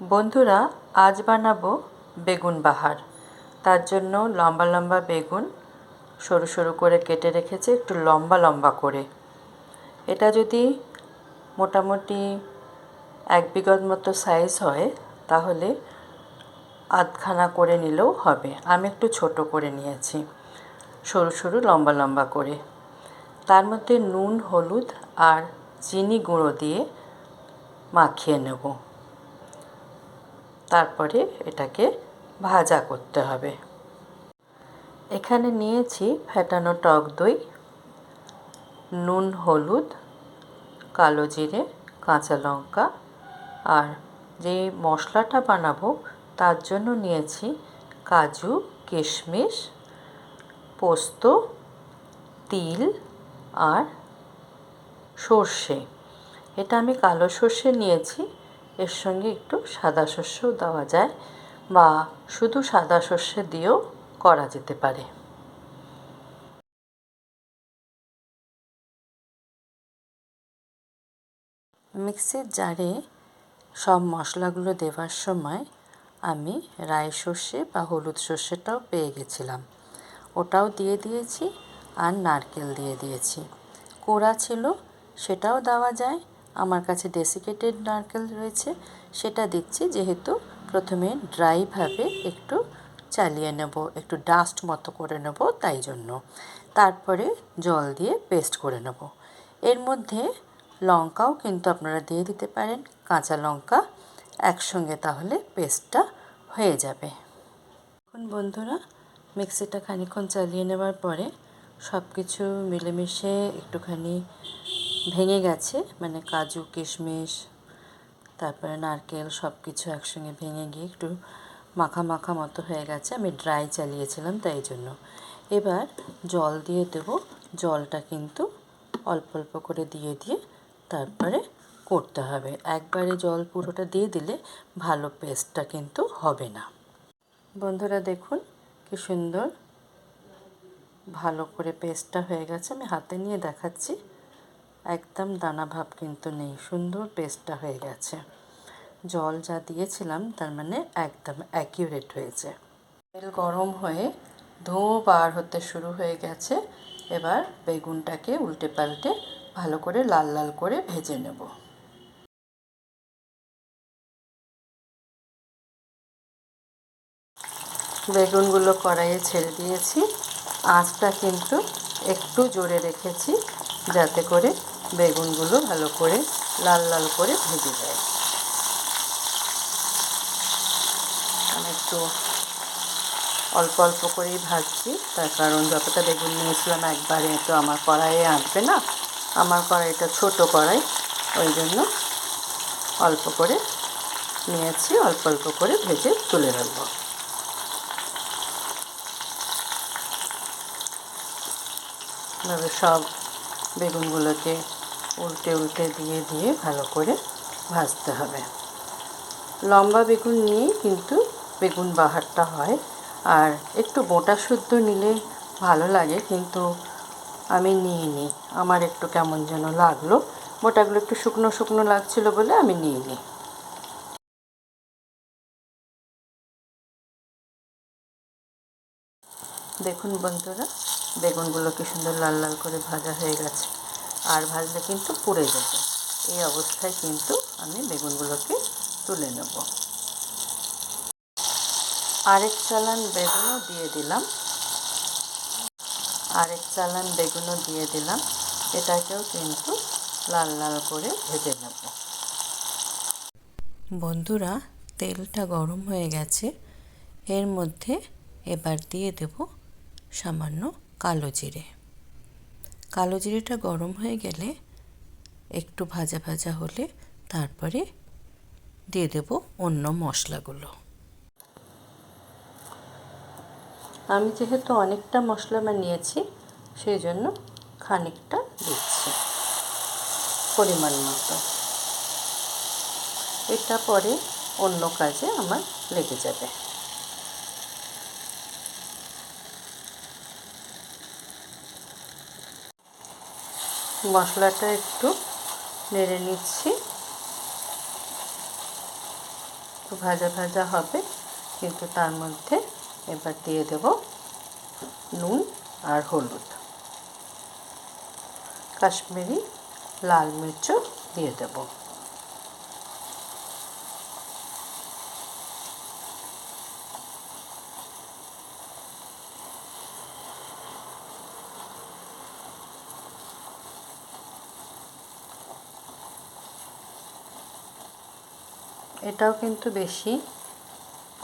বন্ধুরা, আজ বানাবো বেগুন বাহার। তার জন্য লম্বা লম্বা বেগুন সরু সরু করে কেটে রেখেছি, একটু লম্বা লম্বা করে। এটা যদি মোটামুটি এক বিঘত মতো সাইজ হয়, তাহলে আধখানা করে নিলেও হবে। আমি একটু ছোট করে নিয়েছি, সরু সরু লম্বা লম্বা করে। তার মধ্যে নুন, হলুদ আর চিনি গুঁড়ো দিয়ে মাখিয়ে নেব। তারপরে এটাকে ভাজা করতে হবে। এখানে নিয়েছি ফেটানো টক দই, নুন, হলুদ, কালো জিরে, কাঁচা লঙ্কা আর যে মশলাটা বানাবো তার জন্য নিয়েছি কাজু, কিশমিশ, পোস্ত, তিল আর সর্ষে। এটা আমি কালো সর্ষে নিয়েছি। এর সঙ্গে একটু সাদা সর্ষেও দেওয়া যায় বা শুধু সাদা সর্ষে দিয়েও করা যেতে পারে। মিক্সির জারে সব মশলাগুলো দেওয়ার সময় আমি রাই সর্ষে বা হলুদ সর্ষেটাও পেয়ে গেছিলাম। ওটাও দিয়ে দিয়েছি আর নারকেল দিয়ে দিয়েছি। কোড়া ছিল সেটাও দেওয়া যায় আমার কাছে ডেসিকেটেড নারকেল রয়েছে, সেটা দিচ্ছি যেহেতু প্রথমে ড্রাইভাবে একটু চালিয়ে নেব, একটু ডাস্ট মতো করে নেব তাই জন্য। তারপরে জল দিয়ে পেস্ট করে নেব। এর মধ্যে লঙ্কাও কিন্তু আপনারা দিয়ে দিতে পারেন, কাঁচা লঙ্কা একসঙ্গে তাহলে পেস্টটা হয়ে যাবে। এখন বন্ধুরা, মিক্সিটা খানিক্ষণ চালিয়ে নেওয়ার পরে সব কিছু মিলেমিশে একটুখানি ভেঙে গেছে মানে কাজু, কিশমিশ, তারপরে নারকেল সব কিছু একসঙ্গে ভেঙে গিয়ে একটু মাখা মাখা মতো হয়ে গেছে। আমি ড্রাই চালিয়েছিলাম, তাই জন্য। এবার জল দিয়ে দেবো। জলটা কিন্তু অল্প অল্প করে দিয়ে দিয়ে তারপরে করতে হবে। একবারে জল পুরোটা দিয়ে দিলে ভালো পেস্টটা কিন্তু হবে না। বন্ধুরা দেখুন, কি সুন্দর ভালো করে পেস্টটা হয়ে গেছে। আমি হাতে নিয়ে দেখাচ্ছি। একদম দানা ভাব কিন্তু নেই, সুন্দর পেস্টটা হয়ে গেছে। জল যা দিয়েছিলাম, তার মানে একদম অ্যাকিউরেট হয়েছে। তেল গরম হয়ে ধোঁয়া বার হতে শুরু হয়ে গেছে। এবার বেগুনটাকে উল্টে পাল্টে ভালো করে লাল লাল করে ভেজে নেব। বেগুনগুলো কড়াইয়ে ছেড়ে দিয়েছি। আঁচটা কিন্তু একটু জোরে রেখেছি, যাতে করে বেগুনগুলো ভালো করে লাল লাল করে ভেজে যায়। আমি একটু অল্প অল্প করেই ভাজছি, তার কারণ যতটা বেগুন নিয়েছিলাম একবারে তো আমার কড়াইয়ে আঁটবে না। আমার কড়াইটা ছোট কড়াই, ওই জন্য অল্প করে নিয়েছি, অল্প অল্প করে ভেজে তুলে রাখব। সব বেগুনগুলোকে উল্টে উল্টে দিয়ে দিয়ে ভালো করে ভাজতে হবে। লম্বা বেগুন নিয়ে কিন্তু বেগুন বাহারটা হয়। আর একটু মোটা শুদ্ধ নিলে ভালো লাগে, কিন্তু আমি নিয়ে নিই আমার একটু কেমন যেন লাগল। মোটাগুলো একটু শুকনো শুকনো লাগছিল বলে আমি নিয়ে নিই দেখুন বন্ধুরা, বেগুনগুলো কি সুন্দর লাল লাল করে ভাজা হয়ে গেছে। আর ভাজলে কিন্তু পুড়ে যাবে। এই অবস্থায় কিন্তু আমি বেগুনগুলোকে তুলে নেব। আরেক চালান বেগুনও দিয়ে দিলাম। আরেক চালান বেগুনও দিয়ে দিলাম। এটাকেও কিন্তু লাল লাল করে ভেজে নেব। বন্ধুরা, তেলটা গরম হয়ে গেছে। এর মধ্যে এবার দিয়ে দেব সামান্য কালো জিরে। কালো জিরেটা গরম হয়ে গেলে একটু ভাজা ভাজা হলে তারপরে দিয়ে দেব অন্য মশলাগুলো। আমি যেহেতু অনেকটা মশলা বানিয়েছি সেই জন্য খানিকটা দিচ্ছি পরিমাণ মতো। এটা পরে অন্য কাজে আমার লেগে যাবে। মশলাটা একটু নেড়ে নিচ্ছি। একটু ভাজা ভাজা হবে, কিন্তু তার মধ্যে এবার দিয়ে দেব নুন আর হলুদ। কাশ্মীরি লাল মির্চও দিয়ে দেব। এটাও কিন্তু বেশি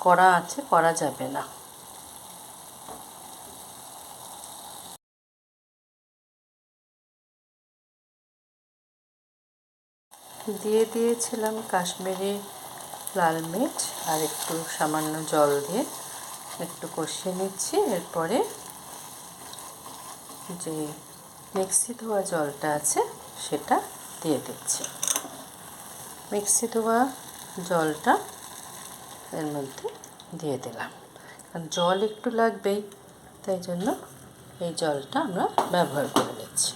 করা আছে, করা যাবে না। দিয়ে দিয়েছিলাম কাশ্মীরি লাল মির্চ আর একটু সামান্য জল দিয়ে একটু কষিয়ে নিচ্ছি। এরপরে যে মিক্সি ধোয়া জলটা আছে, সেটা দিয়ে দিচ্ছি। মিক্সি ধোয়া জলটা এর মধ্যে দিয়ে দিলাম। কারণ জল একটু লাগবেই, তাই জন্য এই জলটা আমরা ব্যবহার করে নিচ্ছি।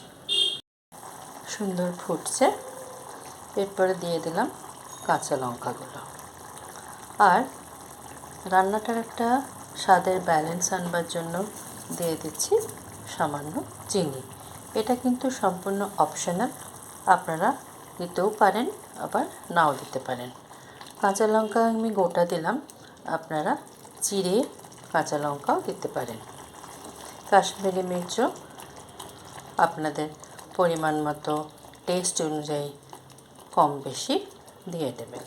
সুন্দর ফুটছে। এরপরে দিয়ে দিলাম কাঁচা লঙ্কাগুলো। আর রান্নাটার একটা স্বাদের ব্যালেন্স আনবার জন্য দিয়ে দিচ্ছি সামান্য চিনি। এটা কিন্তু সম্পূর্ণ অপশনাল, আপনারা দিতেও পারেন, আবার নাও দিতে পারেন। কাঁচা লঙ্কা আমি গোটা দিলাম। আপনারা চিড়ে কাঁচা লঙ্কাও দিতে পারেন। কাশ্মীরি মির্চও আপনাদের পরিমাণ মতো টেস্ট অনুযায়ী কম বেশি দিয়ে দেবেন।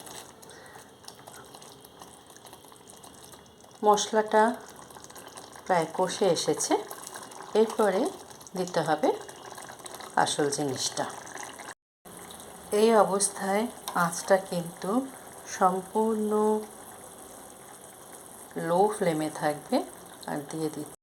মশলাটা প্রায় কষে এসেছে। এরপরে দিতে হবে আসল জিনিসটা। এই অবস্থায় আঁচটা কিন্তু সম্পূর্ণ লো ফ্লেমে থাকবে আর দিয়ে দিচ্ছি।